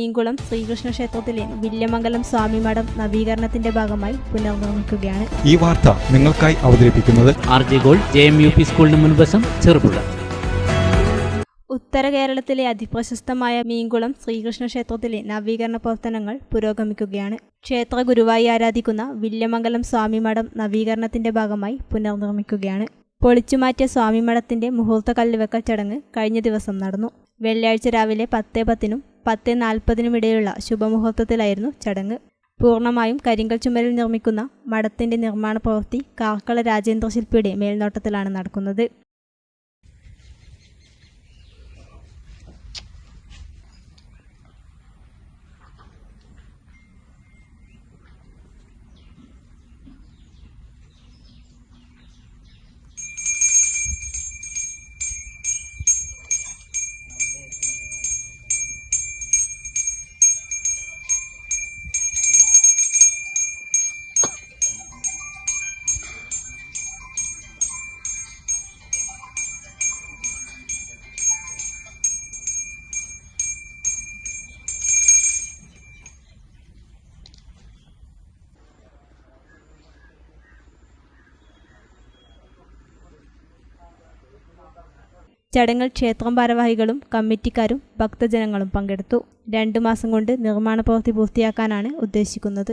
മീൻകുളം ശ്രീകൃഷ്ണ ക്ഷേത്രത്തിലെ വില്യമംഗലം സ്വാമി മഠം നവീകരണത്തിന്റെ ഭാഗമായി പുനർനിർമ്മിക്കുകയാണ്. ഈ വാർത്ത നിങ്ങൾക്കായി അവതരിപ്പിക്കുന്നത് R J gold J M U P സ്കൂളിന് മുൻവശം ചെറുപുഴ. ഉത്തര കേരളത്തിലെ അതിപ്രശസ്തമായ മീൻകുളം ശ്രീകൃഷ്ണ ക്ഷേത്രത്തിലെ നവീകരണ പ്രവർത്തനങ്ങൾ പുരോഗമിക്കുകയാണ്. ക്ഷേത്ര ഗുരുവായി ആരാധിക്കുന്ന വില്യമംഗലം സ്വാമി മഠം നവീകരണത്തിന്റെ ഭാഗമായി പുനർനിർമ്മിക്കുകയാണ്. പൊളിച്ചുമാറ്റിയ സ്വാമി മഠത്തിന്റെ മുഹൂർത്ത കല്ലുവെക്കൽ ചടങ്ങ് കഴിഞ്ഞ ദിവസം നടന്നു. വെള്ളിയാഴ്ച രാവിലെ പത്തേ പത്തിനും പത്തേ നാൽപ്പതിനും ഇടയിലുള്ള ശുഭമുഹൂർത്തത്തിലായിരുന്നു ചടങ്ങ്. പൂർണമായും കരിങ്കൽ ചുമരിൽ നിർമ്മിക്കുന്ന മഠത്തിന്റെ നിർമ്മാണ പ്രവൃത്തി കാർക്കള രാജേന്ദ്ര ശില്പിയുടെ മേൽനോട്ടത്തിലാണ് നടക്കുന്നത്. ചടങ്ങിൽ ക്ഷേത്രം ഭാരവാഹികളും കമ്മിറ്റിക്കാരും ഭക്തജനങ്ങളും പങ്കെടുത്തു. രണ്ടു മാസം കൊണ്ട് നിർമ്മാണ പ്രവൃത്തി പൂർത്തിയാക്കാനാണ് ഉദ്ദേശിക്കുന്നത്.